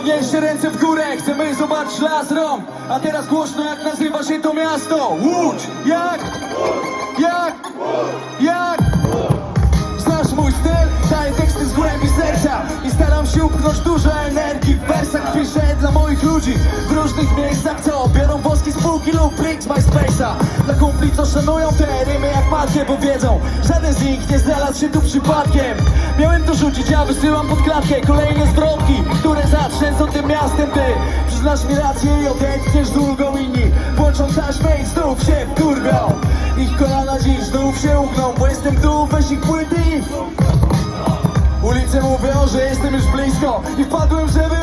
Podnieście ręce w górę, chcemy zobaczyć las rąk A teraz głośno jak nazywa się to miasto Łódź! Jak? Jak? Jak? Znasz mój styl? Daję teksty z głębi serca I staram się upchnąć dużo energii W wersach piszę dla moich ludzi W różnych miejscach, co półki lub z MySpace'a Dla kumpli, co szanują te rymy jak matkę Bo wiedzą, żaden z nich nie znalazł się tu przypadkiem. Miałem to rzucić, ja wysyłam pod klatkę Kolejne zwrotki, które zatrzęsą tym miastem Ty. Przyznasz mi rację i odetchniesz z ulgą inni. Włączą taśmę i znów się wkurwią. Ich kolana dziś znów się ugną Bo jestem tu, weź ich płyty Ulice mówią, że jestem już blisko I wpadłem, żeby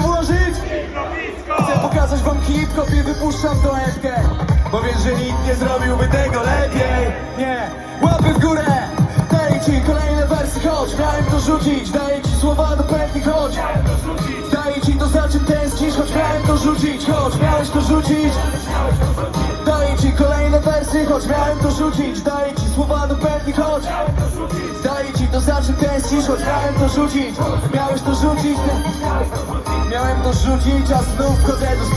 i wypuszczam tą epkę Bo wiesz, że nikt nie zrobiłby tego lepiej Nie, łapy w górę Daję ci kolejne wersy, chodź Miałem to rzucić, daję ci słowa do pętli, chodź Daję ci to za czym tęsknisz, choć miałem to rzucić Chodź, miałeś to rzucić Daję ci kolejne wersy, choć miałem to rzucić Daję ci słowa do pętli, chodź Daję ci to za czym tęsknisz, choć miałem to rzucić Miałeś to rzucić Miałem to rzucić, a znów wchodzę do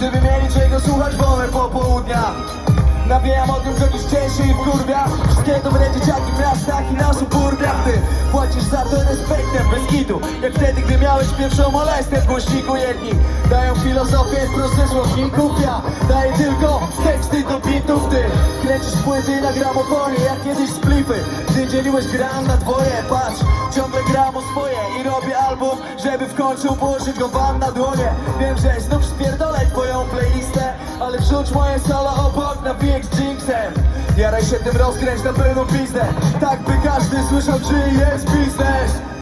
Żeby mieli czego słuchać wolę popołudnia. Nawijam o tym, że dziś cieszy i wkurwia Wszystkie dobre dzieciaki w miastach i na suburbiach Ty płacisz za to respektem, bez kitu. Jak wtedy, gdy miałeś pierwszą molestę w głośniku Jedni dają filozofię wprost ze słowników Ja daję tylko teksty do bitów. Ty kręcisz płyty na gramofonie Jak kiedyś splify, gdy dzieliłeś gram na dwoje. Patrz, ciągle gram o swoje i Żeby w końcu położyć go wam na dłonie. Wiem, że znów spierdolę twoją playlistę Ale wrzuć moje solo obok na PX Jinxem. Jaraj się tym rozkręć na pełną pizdę. Tak by każdy słyszał, czy jest biznes